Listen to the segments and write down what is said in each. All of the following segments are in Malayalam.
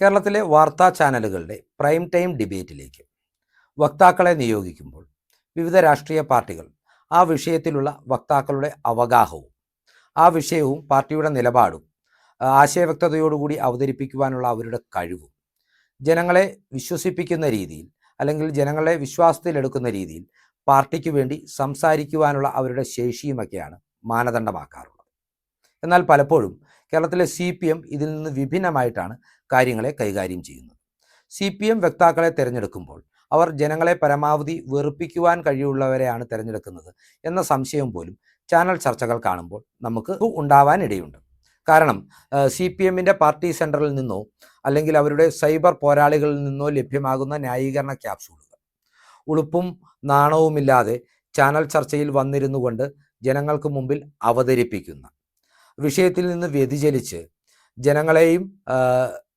കേരളത്തിലെ വാർത്താ ചാനലുകളുടെ പ്രൈം ടൈം ഡിബേറ്റിലേക്ക് വക്താക്കളെ നിയോഗിക്കുമ്പോൾ വിവിധ രാഷ്ട്രീയ പാർട്ടികൾ ആ വിഷയത്തിലുള്ള വക്താക്കളുടെ അവഗാഹവും ആ വിഷയവും പാർട്ടിയുടെ നിലപാടും ആശയവ്യക്തതയോടുകൂടി അവതരിപ്പിക്കുവാനുള്ള അവരുടെ കഴിവും ജനങ്ങളെ വിശ്വസിപ്പിക്കുന്ന രീതിയിൽ അല്ലെങ്കിൽ ജനങ്ങളെ വിശ്വാസത്തിലെടുക്കുന്ന രീതിയിൽ പാർട്ടിക്ക് വേണ്ടി സംസാരിക്കുവാനുള്ള അവരുടെ ശേഷിയുമൊക്കെയാണ് മാനദണ്ഡമാക്കാറുള്ളത്. എന്നാൽ പലപ്പോഴും കേരളത്തിലെ സി പി എം ഇതിൽ നിന്ന് വിഭിന്നമായിട്ടാണ് കാര്യങ്ങളെ കൈകാര്യം ചെയ്യുന്നത്. സി പി എം വക്താക്കളെ തിരഞ്ഞെടുക്കുമ്പോൾ അവർ ജനങ്ങളെ പരമാവധി വെറുപ്പിക്കുവാൻ കഴിയുള്ളവരെയാണ് തിരഞ്ഞെടുക്കുന്നത് എന്ന സംശയം പോലും ചാനൽ ചർച്ചകൾ കാണുമ്പോൾ നമുക്ക് ഉണ്ടാവാൻ ഇടയുണ്ട്. കാരണം സി പി എമ്മിന്റെ പാർട്ടി സെന്ററിൽ നിന്നോ അല്ലെങ്കിൽ അവരുടെ സൈബർ പോരാളികളിൽ നിന്നോ ലഭ്യമാകുന്ന ന്യായീകരണ ക്യാപ്സൂളുകൾ ഉളുപ്പും നാണവുമില്ലാതെ ചാനൽ ചർച്ചയിൽ വന്നിരുന്നു കൊണ്ട് ജനങ്ങൾക്ക് മുമ്പിൽ അവതരിപ്പിക്കുന്ന വിഷയത്തിൽ നിന്ന് വ്യതിചലിച്ച് ജനങ്ങളെയും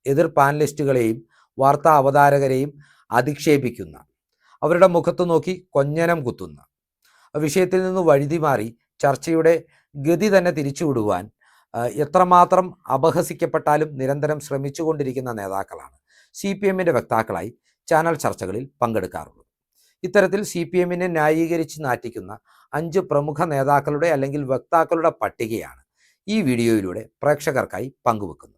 എതിർ പാനലിസ്റ്റുകളെയും വാർത്താ അവതാരകരെയും അധിക്ഷേപിക്കുന്ന അവരുടെ മുഖത്ത് നോക്കി കൊഞ്ഞനം കുത്തുന്ന വിഷയത്തിൽ നിന്ന് വഴുതി മാറി ചർച്ചയുടെ ഗതി തന്നെ തിരിച്ചുവിടുവാൻ എത്രമാത്രം അപഹസിക്കപ്പെട്ടാലും നിരന്തരം ശ്രമിച്ചുകൊണ്ടിരിക്കുന്ന നേതാക്കളാണ് സി പി എമ്മിന്റെ വക്താക്കളായി ചാനൽ ചർച്ചകളിൽ പങ്കെടുക്കാറുള്ളത്. ഇത്തരത്തിൽ സി പി എമ്മിനെ ന്യായീകരിച്ച് നാറ്റിക്കുന്ന അഞ്ച് പ്രമുഖ നേതാക്കളുടെ അല്ലെങ്കിൽ വക്താക്കളുടെ പട്ടികയാണ് ഈ വീഡിയോയിലൂടെ പ്രേക്ഷകർക്കായി പങ്കുവെക്കുന്നത്.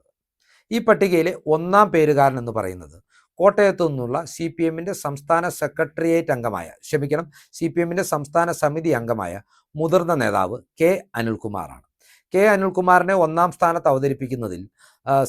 ഈ പട്ടികയിലെ ഒന്നാം പേരുകാരൻ എന്ന് പറയുന്നത് കോട്ടയത്തു നിന്നുള്ള സി പി എമ്മിന്റെ സംസ്ഥാന സെക്രട്ടേറിയറ്റ് അംഗമായ ക്ഷമിക്കണം സി പി എമ്മിന്റെ സംസ്ഥാന സമിതി അംഗമായ മുതിർന്ന നേതാവ് കെ അനിൽകുമാറാണ്. കെ അനിൽകുമാറിനെ ഒന്നാം സ്ഥാനത്ത് അവതരിപ്പിക്കുന്നതിൽ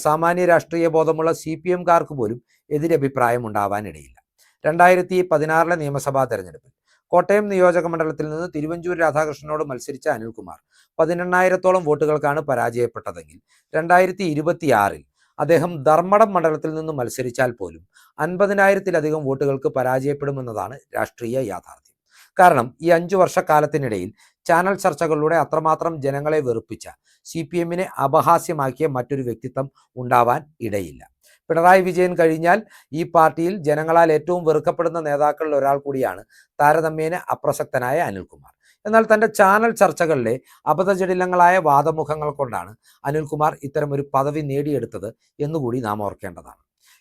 സാമാന്യ രാഷ്ട്രീയ ബോധമുള്ള സി പി എംകാർക്ക് പോലും എതിരഭിപ്രായം ഉണ്ടാവാനിടയില്ല. രണ്ടായിരത്തി പതിനാറിലെ നിയമസഭാ തെരഞ്ഞെടുപ്പിൽ കോട്ടയം നിയോജക മണ്ഡലത്തിൽ നിന്ന് തിരുവഞ്ചൂർ രാധാകൃഷ്ണനോട് മത്സരിച്ച അനിൽകുമാർ. പതിനെണ്ണായിരത്തോളം വോട്ടുകൾക്കാണ് പരാജയപ്പെട്ടതെങ്കിൽ രണ്ടായിരത്തി ഇരുപത്തിയാറിൽ അദ്ദേഹം ധർമ്മടം മണ്ഡലത്തിൽ നിന്ന് മത്സരിച്ചാൽ പോലും അൻപതിനായിരത്തിലധികം വോട്ടുകൾക്ക് പരാജയപ്പെടുമെന്നതാണ് രാഷ്ട്രീയ യാഥാർത്ഥ്യം. കാരണം ഈ അഞ്ചു വർഷക്കാലത്തിനിടയിൽ ചാനൽ ചർച്ചകളിലൂടെ അത്രമാത്രം ജനങ്ങളെ വെറുപ്പിച്ച സി പി എമ്മിനെ അപഹാസ്യമാക്കിയ മറ്റൊരു വ്യക്തിത്വം ഉണ്ടാവാൻ ഇടയില്ല. പിണറായി വിജയൻ കഴിഞ്ഞാൽ ഈ പാർട്ടിയിൽ ജനങ്ങളാൽ ഏറ്റവും വെറുക്കപ്പെടുന്ന നേതാക്കളിൽ ഒരാൾ കൂടിയാണ് താരതമ്യേന അപ്രസക്തനായ അനിൽകുമാർ. എന്നാൽ തന്റെ ചാനൽ ചർച്ചകളിലെ അബദ്ധജടിലങ്ങളായ വാദമുഖങ്ങൾ കൊണ്ടാണ് അനിൽകുമാർ ഇത്തരം ഒരു പദവി നേടിയെടുത്തത് എന്നുകൂടി നാം ഓർക്കേണ്ടതാണ്.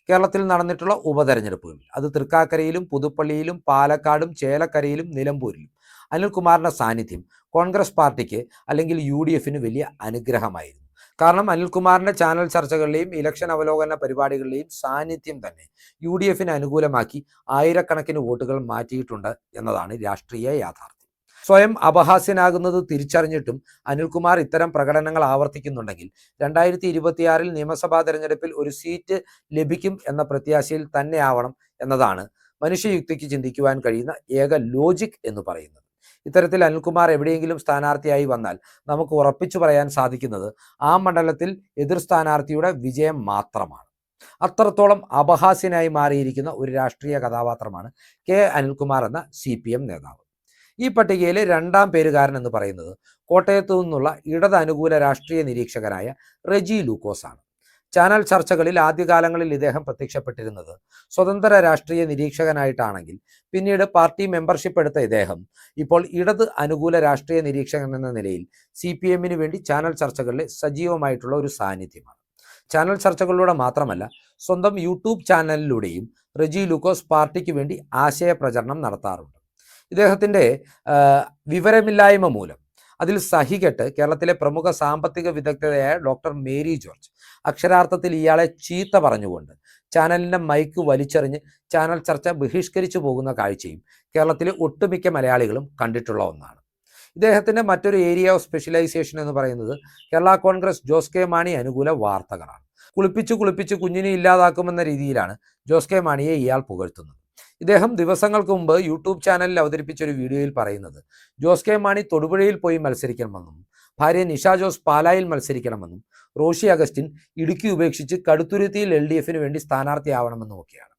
കേരളത്തിൽ നടന്നിട്ടുള്ള ഉപതെരഞ്ഞെടുപ്പുകളിൽ അത് തൃക്കാക്കരയിലും പുതുപ്പള്ളിയിലും പാലക്കാടും ചേലക്കരയിലും നിലമ്പൂരിലും അനിൽകുമാറിന്റെ സാന്നിധ്യം കോൺഗ്രസ് പാർട്ടിക്ക് അല്ലെങ്കിൽ യു വലിയ അനുഗ്രഹമായിരുന്നു. കാരണം അനിൽകുമാറിന്റെ ചാനൽ ചർച്ചകളിലെയും ഇലക്ഷൻ അവലോകന പരിപാടികളിലെയും സാന്നിധ്യം തന്നെ യു ഡി എഫിന് അനുകൂലമാക്കി ആയിരക്കണക്കിന് വോട്ടുകൾ മാറ്റിയിട്ടുണ്ട് എന്നതാണ് രാഷ്ട്രീയ യാഥാർത്ഥ്യം. സ്വയം അപഹാസ്യനാകുന്നത് തിരിച്ചറിഞ്ഞിട്ടും അനിൽകുമാർ ഇത്തരം പ്രകടനങ്ങൾ ആവർത്തിക്കുന്നുണ്ടെങ്കിൽ രണ്ടായിരത്തി ഇരുപത്തിയാറിൽ നിയമസഭാ തെരഞ്ഞെടുപ്പിൽ ഒരു സീറ്റ് ലഭിക്കും എന്ന പ്രത്യാശയിൽ തന്നെയാവണം എന്നതാണ് മനുഷ്യയുക്തിക്ക് ചിന്തിക്കുവാൻ കഴിയുന്ന ഏക ലോജിക് എന്ന് പറയുന്നത്. ഇത്തരത്തിൽ അനിൽകുമാർ എവിടെയെങ്കിലും സ്ഥാനാർത്ഥിയായി വന്നാൽ നമുക്ക് ഉറപ്പിച്ചു പറയാൻ സാധിക്കുന്നത് ആ മണ്ഡലത്തിൽ എതിർ സ്ഥാനാർത്ഥിയുടെ വിജയം മാത്രമാണ്. അത്രത്തോളം അപഹാസ്യനായി മാറിയിരിക്കുന്ന ഒരു രാഷ്ട്രീയ കഥാപാത്രമാണ് കെ അനിൽകുമാർ എന്ന സി നേതാവ്. ഈ പട്ടികയിലെ രണ്ടാം പേരുകാരൻ എന്ന് പറയുന്നത് കോട്ടയത്തു നിന്നുള്ള ഇടത് അനുകൂല രാഷ്ട്രീയ നിരീക്ഷകനായ റെജി ലൂക്കോസ് ആണ് ചാനൽ ചർച്ചകളിൽ ആദ്യകാലങ്ങളിൽ ഇദ്ദേഹം പ്രത്യക്ഷപ്പെട്ടിരുന്നത്. സ്വതന്ത്ര രാഷ്ട്രീയ നിരീക്ഷകനായിട്ടാണെങ്കിൽ പിന്നീട് പാർട്ടി മെമ്പർഷിപ്പ് എടുത്ത ഇദ്ദേഹം ഇപ്പോൾ ഇടത് അനുകൂല രാഷ്ട്രീയ നിരീക്ഷകൻ എന്ന നിലയിൽ സി പി എമ്മിന് വേണ്ടി ചാനൽ ചർച്ചകളിലെ സജീവമായിട്ടുള്ള ഒരു സാന്നിധ്യമാണ്. ചാനൽ ചർച്ചകളിലൂടെ മാത്രമല്ല സ്വന്തം യൂട്യൂബ് ചാനലിലൂടെയും റെജി ലൂക്കോസ് പാർട്ടിക്ക് വേണ്ടി ആശയ പ്രചരണം നടത്താറുണ്ട്. ഇദ്ദേഹത്തിന്റെ വിവരമില്ലായ്മ മൂലം അതിൽ സഹികെട്ട് കേരളത്തിലെ പ്രമുഖ സാമ്പത്തിക വിദഗ്ധയായ ഡോക്ടർ മേരി ജോർജ്. അക്ഷരാർത്ഥത്തിൽ ഇയാളെ ചീത്ത പറഞ്ഞുകൊണ്ട് ചാനലിന്റെ മൈക്ക് വലിച്ചെറിഞ്ഞ് ചാനൽ ചർച്ച ബഹിഷ്കരിച്ചു പോകുന്ന കാഴ്ചയും കേരളത്തിലെ ഒട്ടുമിക്ക മലയാളികളും കണ്ടിട്ടുള്ള ഒന്നാണ്. ഇദ്ദേഹത്തിന്റെ മറ്റൊരു ഏരിയ ഓഫ് സ്പെഷ്യലൈസേഷൻ എന്ന് പറയുന്നത് കേരള കോൺഗ്രസ് ജോസ് കെ മാണി അനുകൂല വാർത്തകളാണ്. കുളിപ്പിച്ച് കുളിപ്പിച്ച് കുഞ്ഞിനെ ഇല്ലാതാക്കുമെന്ന രീതിയിലാണ് ജോസ് കെ മാണിയെ ഇയാൾ പുകഴ്ത്തുന്നത്. ഇദ്ദേഹം ദിവസങ്ങൾക്ക് മുമ്പ് യൂട്യൂബ് ചാനലിൽ അവതരിപ്പിച്ച ഒരു വീഡിയോയിൽ പറയുന്നത് ജോസ് കെ മാണി തൊടുപുഴയിൽ പോയി മത്സരിക്കണമെന്നും ഭാര്യ നിഷ ജോസ് പാലായിൽ മത്സരിക്കണമെന്നും റോഷി അഗസ്റ്റിൻ ഇടുക്കി ഉപേക്ഷിച്ച് കടുത്തുരുത്തിയിൽ എൽ ഡി എഫിന് വേണ്ടി സ്ഥാനാർത്ഥിയാവണമെന്നും ഒക്കെയാണ്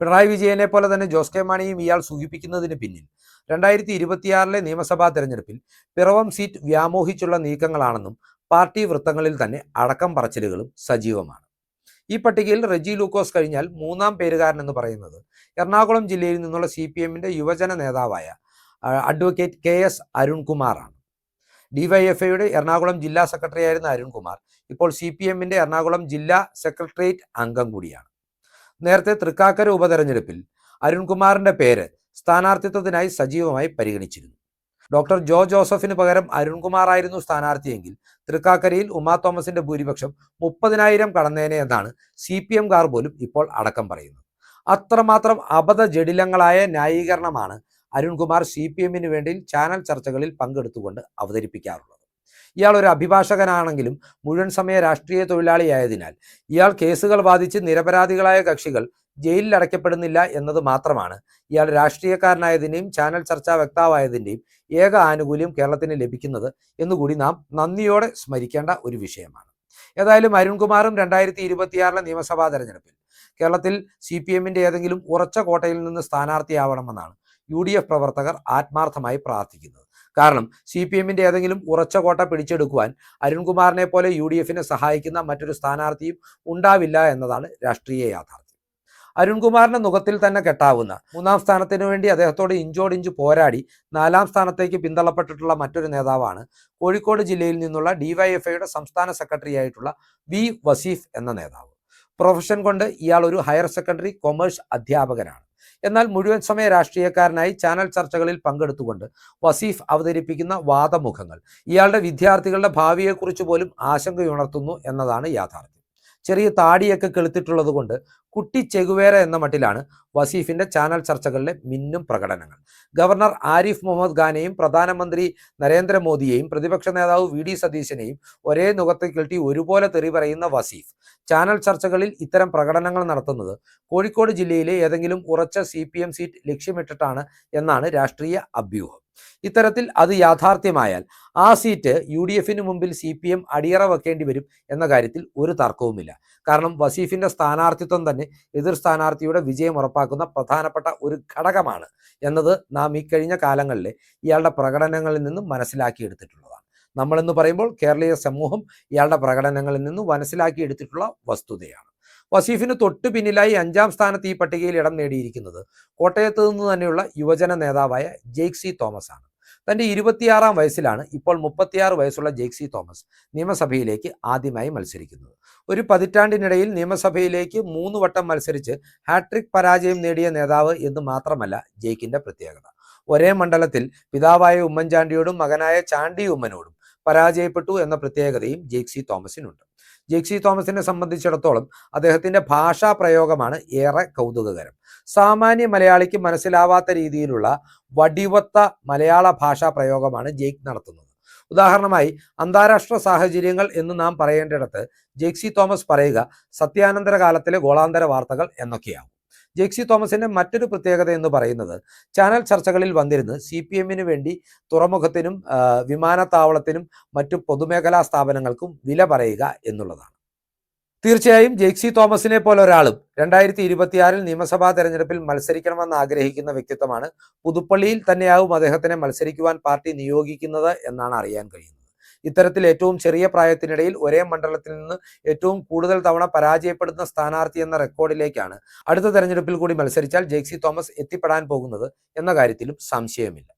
പിണറായി വിജയനെ പോലെ തന്നെ ജോസ് കെ മാണിയും ഇയാൾ സൂചിപ്പിക്കുന്നതിന് പിന്നിൽ രണ്ടായിരത്തി ഇരുപത്തിയാറിലെ നിയമസഭാ തെരഞ്ഞെടുപ്പിൽ പിറവം സീറ്റ് വ്യാമോഹിച്ചുള്ള നീക്കങ്ങളാണെന്നും പാർട്ടി വൃത്തങ്ങളിൽ തന്നെ അടക്കം പറച്ചിലുകളും സജീവമാണ്. ഈ പട്ടികയിൽ റെജി ലൂക്കോസ് കഴിഞ്ഞാൽ മൂന്നാം പേരുകാരൻ എന്ന് പറയുന്നത്. എറണാകുളം ജില്ലയിൽ നിന്നുള്ള സി പി യുവജന നേതാവായ അഡ്വക്കേറ്റ് കെ എസ് അരുൺകുമാറാണ്. ഡിവൈഎഫ്ഐയുടെ എറണാകുളം ജില്ലാ സെക്രട്ടറി ആയിരുന്ന അരുൺകുമാർ ഇപ്പോൾ സി പി എമ്മിന്റെ എറണാകുളം ജില്ലാ സെക്രട്ടേറിയറ്റ് അംഗം കൂടിയാണ്. നേരത്തെ തൃക്കാക്കര ഉപതെരഞ്ഞെടുപ്പിൽ അരുൺകുമാറിന്റെ പേര് സ്ഥാനാർത്ഥിത്വത്തിനായി സജീവമായി പരിഗണിച്ചിരുന്നു. ഡോക്ടർ ജോ ജോസഫിന് പകരം അരുൺകുമാറായിരുന്നു സ്ഥാനാർത്ഥിയെങ്കിൽ. തൃക്കാക്കരയിൽ ഉമാ തോമസിന്റെ ഭൂരിപക്ഷം മുപ്പതിനായിരം കടന്നേനെ എന്നാണ് സി പി എംകാർ പോലും ഇപ്പോൾ അടക്കം പറയുന്നത്. അത്രമാത്രം അബദ്ധ ജടിലങ്ങളായ ന്യായീകരണമാണ് അരുൺകുമാർ സി പി എമ്മിന് വേണ്ടി ചാനൽ ചർച്ചകളിൽ പങ്കെടുത്തുകൊണ്ട് അവതരിപ്പിക്കാറുള്ളത്. ഇയാൾ ഒരു അഭിഭാഷകനാണെങ്കിലും മുഴുവൻ സമയ രാഷ്ട്രീയ തൊഴിലാളിയായതിനാൽ ഇയാൾ കേസുകൾ വാദിച്ച് നിരപരാധികളായ കക്ഷികൾ ജയിലിൽ അടയ്ക്കപ്പെടുന്നില്ല എന്നത് മാത്രമാണ്. ഇയാൾ രാഷ്ട്രീയക്കാരനായതിന്റെയും ചാനൽ ചർച്ചാ വക്താവായതിന്റെയും ഏക ആനുകൂല്യം കേരളത്തിന് ലഭിക്കുന്നത് എന്നുകൂടി നാം നന്ദിയോടെ സ്മരിക്കേണ്ട ഒരു വിഷയമാണ്. ഏതായാലും അരുൺകുമാറും രണ്ടായിരത്തി ഇരുപത്തിയാറിലെ നിയമസഭാ തെരഞ്ഞെടുപ്പിൽ കേരളത്തിൽ സി പി എമ്മിന്റെ ഏതെങ്കിലും ഉറച്ച കോട്ടയിൽ നിന്ന് സ്ഥാനാർത്ഥിയാവണമെന്നാണ് യു ഡി എഫ് പ്രവർത്തകർ ആത്മാർത്ഥമായി പ്രാർത്ഥിക്കുന്നത്. കാരണം സി പി എമ്മിന്റെ ഏതെങ്കിലും ഉറച്ച കോട്ട പിടിച്ചെടുക്കുവാൻ അരുൺകുമാറിനെ പോലെ യു ഡി എഫിനെ സഹായിക്കുന്ന മറ്റൊരു സ്ഥാനാർത്ഥിയും ഉണ്ടാവില്ല എന്നതാണ് രാഷ്ട്രീയ യാഥാർത്ഥ്യം. അരുൺകുമാറിന്റെ മുഖത്തിൽ തന്നെ കെട്ടാവുന്ന. മൂന്നാം സ്ഥാനത്തിന് വേണ്ടി അദ്ദേഹത്തോട് ഇഞ്ചോടിഞ്ച് പോരാടി നാലാം സ്ഥാനത്തേക്ക് പിന്തള്ളപ്പെട്ടിട്ടുള്ള മറ്റൊരു നേതാവാണ് കോഴിക്കോട് ജില്ലയിൽ നിന്നുള്ള ഡിവൈഎഫ്ഐയുടെ സംസ്ഥാന സെക്രട്ടറി ആയിട്ടുള്ള വി വസീഫ് എന്ന നേതാവ്. പ്രൊഫഷൻ കൊണ്ട് ഇയാൾ ഒരു ഹയർ സെക്കൻഡറി കൊമേഴ്സ് അധ്യാപകനാണ്. എന്നാൽ മുഴുവൻ സമയ രാഷ്ട്രീയക്കാരനായി ചാനൽ ചർച്ചകളിൽ പങ്കെടുത്തുകൊണ്ട് വസീഫ് അവതരിപ്പിക്കുന്ന വാദമുഖങ്ങൾ. ഇയാളുടെ വിദ്യാർത്ഥികളുടെ ഭാവിയെക്കുറിച്ച് പോലും ആശങ്കയുണർത്തുന്നു എന്നതാണ് യാഥാർത്ഥ്യം. ചെറിയ താടിയൊക്കെ കെളുത്തിട്ടുള്ളത് കൊണ്ട് കുട്ടി ചെകുവേര എന്ന മട്ടിലാണ് വസീഫിന്റെ ചാനൽ ചർച്ചകളിലെ മിന്നും പ്രകടനങ്ങൾ. ഗവർണർ ആരിഫ് മുഹമ്മദ് ഖാനെയും പ്രധാനമന്ത്രി നരേന്ദ്രമോദിയെയും പ്രതിപക്ഷ നേതാവ് വി ഡി സതീശനെയും ഒരേ നുഖത്തിൽ കെട്ടി ഒരുപോലെ തെറി പറയുന്ന വസീഫ്. ചാനൽ ചർച്ചകളിൽ ഇത്തരം പ്രകടനങ്ങൾ നടത്തുന്നത് കോഴിക്കോട് ജില്ലയിലെ ഏതെങ്കിലും ഉറച്ച സി സീറ്റ് ലക്ഷ്യമിട്ടിട്ടാണ് എന്നാണ് രാഷ്ട്രീയ അഭ്യൂഹം. ഇത്തരത്തിൽ അത് യാഥാർത്ഥ്യമായാൽ ആ സീറ്റ് യു ഡി എഫിന് മുമ്പിൽ സി പി എം അടിയറ വെക്കേണ്ടി വരും എന്ന കാര്യത്തിൽ ഒരു തർക്കവുമില്ല. കാരണം വസീഫിന്റെ സ്ഥാനാർത്ഥിത്വം തന്നെ എതിർ സ്ഥാനാർത്ഥിയുടെ വിജയം ഉറപ്പാക്കുന്ന പ്രധാനപ്പെട്ട ഒരു ഘടകമാണ് എന്നത് നാം ഈ കഴിഞ്ഞ കാലങ്ങളിൽ ഇയാളുടെ പ്രകടനങ്ങളിൽ നിന്നും മനസ്സിലാക്കിയെടുത്തിട്ടുള്ളതാണ്. നമ്മളെന്ന് പറയുമ്പോൾ കേരളീയ സമൂഹം ഇയാളുടെ പ്രകടനങ്ങളിൽ നിന്നും മനസ്സിലാക്കിയെടുത്തിട്ടുള്ള വസ്തുതയാണ്. വസീഫിന് തൊട്ടു പിന്നിലായി അഞ്ചാം സ്ഥാനത്ത് ഈ പട്ടികയിൽ ഇടം നേടിയിരിക്കുന്നത്. കോട്ടയത്ത് നിന്ന് തന്നെയുള്ള യുവജന നേതാവായ ജെയ്ക്സി തോമസ് ആണ്. തന്റെ ഇരുപത്തിയാറാം വയസ്സിലാണ് ഇപ്പോൾ മുപ്പത്തിയാറ് വയസ്സുള്ള ജെയ്ക്സി തോമസ് നിയമസഭയിലേക്ക് ആദ്യമായി മത്സരിക്കുന്നത്. ഒരു പതിറ്റാണ്ടിനിടയിൽ നിയമസഭയിലേക്ക് മൂന്ന് വട്ടം മത്സരിച്ച് ഹാട്രിക് പരാജയം നേടിയ നേതാവ് എന്ന് മാത്രമല്ല ജെയ്ക്കിന്റെ പ്രത്യേകത. ഒരേ മണ്ഡലത്തിൽ പിതാവായ ഉമ്മൻചാണ്ടിയോടും മകനായ ചാണ്ടി ഉമ്മനോടും പരാജയപ്പെട്ടു എന്ന പ്രത്യേകതയും ജെയ്ക്സി തോമസിനുണ്ട്. ജെക്സി തോമസിനെ സംബന്ധിച്ചിടത്തോളം അദ്ദേഹത്തിന്റെ ഭാഷാ പ്രയോഗമാണ് ഏറെ കൗതുകകരം. സാമാന്യ മലയാളിക്ക് മനസ്സിലാവാത്ത രീതിയിലുള്ള വടിവത്ത മലയാള ഭാഷാ പ്രയോഗമാണ് ജെയ്ക്ക് നടത്തുന്നത്. ഉദാഹരണമായി അന്താരാഷ്ട്ര സാഹചര്യങ്ങൾ എന്ന് നാം പറയേണ്ടിടത്ത് ജെക്സി തോമസ് പറയുക സത്യാനന്തര കാലത്തിലെ ഗോളാന്തര വാർത്തകൾ എന്നൊക്കെയാവും. ജെക്സി തോമസിന്റെ മറ്റൊരു പ്രത്യേകത എന്ന് പറയുന്നത് ചാനൽ ചർച്ചകളിൽ വന്നിരുന്ന് സി പി എമ്മിന് വേണ്ടി തുറമുഖത്തിനും വിമാനത്താവളത്തിനും മറ്റു പൊതുമേഖലാ സ്ഥാപനങ്ങൾക്കും വില പറയുക എന്നുള്ളതാണ്. തീർച്ചയായും ജെക്സി തോമസിനെ പോലെ ഒരാളും രണ്ടായിരത്തി ഇരുപത്തിയാറിൽ നിയമസഭാ തെരഞ്ഞെടുപ്പിൽ മത്സരിക്കണമെന്ന് ആഗ്രഹിക്കുന്ന വ്യക്തിത്വമാണ് പുതുപ്പള്ളിയിൽ തന്നെയാവും അദ്ദേഹത്തിനെ മത്സരിക്കുവാൻ പാർട്ടി നിയോഗിക്കുന്നത് എന്നാണ് അറിയാൻ കഴിയുന്നത്. ഇത്തരത്തിൽ ഏറ്റവും ചെറിയ പ്രായത്തിനിടയിൽ ഒരേ മണ്ഡലത്തിൽ നിന്ന് ഏറ്റവും കൂടുതൽ തവണ പരാജയപ്പെടുന്ന സ്ഥാനാർത്ഥി എന്ന റെക്കോർഡിലേക്കാണ് അടുത്ത തെരഞ്ഞെടുപ്പിൽ കൂടി മത്സരിച്ചാൽ ജെയ്സി തോമസ് എത്തിപ്പെടാൻ പോകുന്നത് എന്ന കാര്യത്തിലും സംശയമില്ല.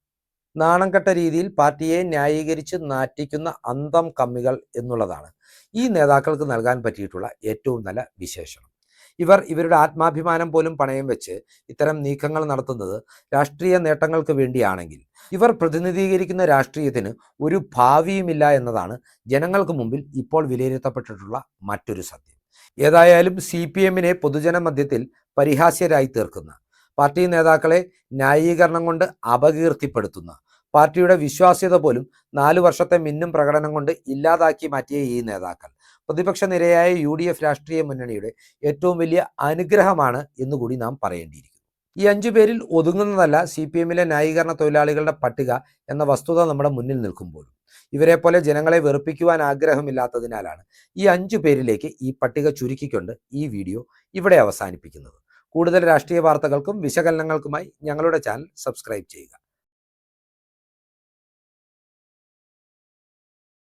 നാണംകെട്ട രീതിയിൽ പാർട്ടിയെ ന്യായീകരിച്ച് നാറ്റിക്കുന്ന അന്തം കമ്മികൾ എന്നുള്ളതാണ്. ഈ നേതാക്കൾക്ക് നൽകാൻ പറ്റിയിട്ടുള്ള ഏറ്റവും നല്ല വിശേഷണം. ഇവർ ഇവരുടെ ആത്മാഭിമാനം പോലും പണയം വെച്ച് ഇത്തരം നീക്കങ്ങൾ നടത്തുന്നത് രാഷ്ട്രീയ നേട്ടങ്ങൾക്ക് വേണ്ടിയാണെങ്കിൽ. ഇവർ പ്രതിനിധീകരിക്കുന്ന രാഷ്ട്രീയത്തിന് ഒരു ഭാവിയുമില്ല എന്നതാണ് ജനങ്ങൾക്ക് മുമ്പിൽ ഇപ്പോൾ വിലയിരുത്തപ്പെട്ടിട്ടുള്ള മറ്റൊരു സത്യം. ഏതായാലും സി പി എമ്മിനെ പൊതുജന മധ്യത്തിൽ പരിഹാസ്യരായി തീർക്കുന്ന പാർട്ടി നേതാക്കളെ ന്യായീകരണം കൊണ്ട് അപകീർത്തിപ്പെടുത്തുന്ന പാർട്ടിയുടെ വിശ്വാസ്യത പോലും നാലു വർഷത്തെ മിന്നും പ്രകടനം കൊണ്ട് ഇല്ലാതാക്കി മാറ്റിയ ഈ നേതാക്കൾ പ്രതിപക്ഷ നിരയായ യു ഡി എഫ് രാഷ്ട്രീയ മുന്നണിയുടെ ഏറ്റവും വലിയ അനുഗ്രഹമാണ് എന്നുകൂടി നാം പറയേണ്ടിയിരിക്കുന്നു. ഈ അഞ്ചു പേരിൽ ഒതുങ്ങുന്നതല്ല സി പി എമ്മിലെ ന്യായീകരണ തൊഴിലാളികളുടെ പട്ടിക എന്ന വസ്തുത നമ്മുടെ മുന്നിൽ നിൽക്കുമ്പോഴും. ഇവരെ പോലെ ജനങ്ങളെ വെറുപ്പിക്കുവാൻ ആഗ്രഹമില്ലാത്തതിനാലാണ് ഈ അഞ്ചു പേരിലേക്ക് ഈ പട്ടിക ചുരുക്കിക്കൊണ്ട് ഈ വീഡിയോ ഇവിടെ അവസാനിപ്പിക്കുന്നത്. കൂടുതൽ രാഷ്ട്രീയ വാർത്തകൾക്കും വിശകലനങ്ങൾക്കുമായി ഞങ്ങളുടെ ചാനൽ സബ്സ്ക്രൈബ് ചെയ്യുക.